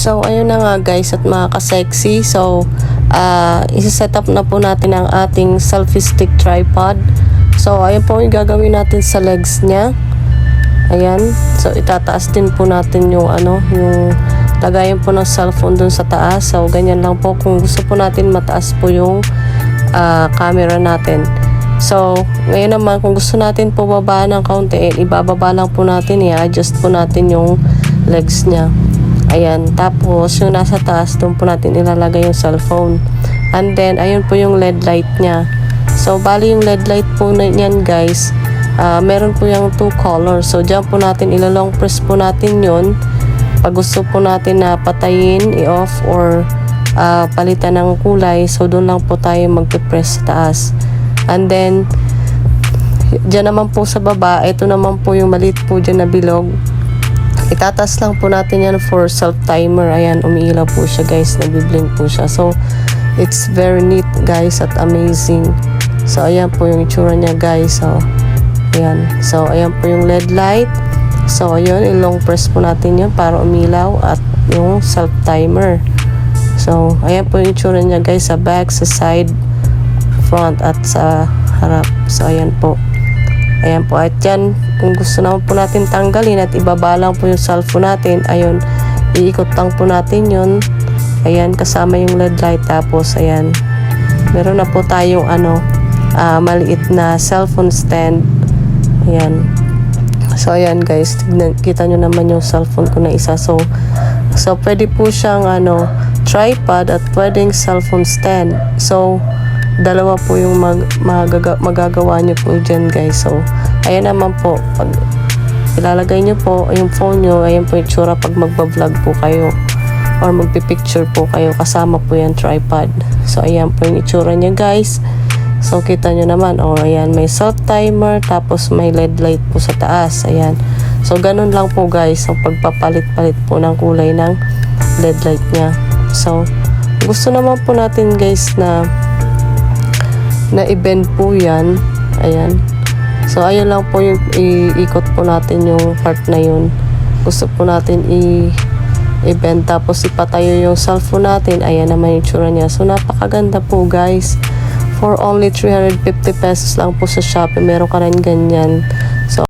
So, ayun na nga guys at mga ka-sexy. So, uh, isa-set up na po natin ang ating selfie stick tripod. So, ayun po yung gagawin natin sa legs niya. Ayan. So, itataas din po natin yung ano, yung lagayan po ng cellphone dun sa taas. So, ganyan lang po. Kung gusto po natin mataas po yung ah, camera natin. So, ngayon naman, kung gusto natin po baba ng kaunti, eh, ibababa lang po natin, i-adjust po natin yung legs niya. Ayan. Tapos, yung nasa taas, doon po natin ilalagay yung cellphone. And then, ayun po yung LED light niya. So, bali yung LED light po na yan, guys. ah, meron po yung two colors. So, dyan po natin, ilalong press po natin yon Pag gusto po natin na patayin, i-off, or ah, palitan ng kulay, so doon lang po tayo magpipress sa taas. And then, dyan naman po sa baba, ito naman po yung maliit po dyan na bilog. Itatas lang po natin yan for self-timer. Ayan, umiilaw po siya guys. Nagbiblink po siya. So, it's very neat guys at amazing. So, ayan po yung itsura niya guys. So, ayan. So, ayan po yung LED light. So, ayun, ilong press po natin yun para umilaw at yung self-timer. So, ayan po yung itsura niya guys sa back, sa side, front at sa harap. So, ayan po. Ayan po. At yan, kung gusto naman po natin tanggalin at ibaba lang po yung cellphone natin, ayun, iikot lang po natin yun. Ayan, kasama yung LED light. Tapos, ayan, meron na po tayong ano, ah, maliit na cellphone stand. Ayan. So, ayan guys, tignan, kita nyo naman yung cellphone ko na isa. So, so pwede po siyang ano, tripod at pwedeng cellphone stand. So, dalawa po yung mag, magaga, magagawa nyo po dyan guys. So, ayan naman po. Pag ilalagay nyo po yung phone nyo, ayan po yung tsura pag magbablog po kayo or magpipicture po kayo kasama po yung tripod. So, ayan po yung itsura niya guys. So, kita nyo naman, oh, ayan, may self timer, tapos may LED light po sa taas, ayan. So, ganun lang po guys, ang pagpapalit-palit po ng kulay ng LED light niya. So, gusto naman po natin guys na na i-bend po yan, ayan. So, ayun lang po yung iikot po natin yung part na yun. Gusto po natin i- i-bend tapos ipatayo yung cellphone natin. Ayan naman yung tsura niya. So, napakaganda po guys. For only 350 pesos lang po sa Shopee, meron ka rin ganyan.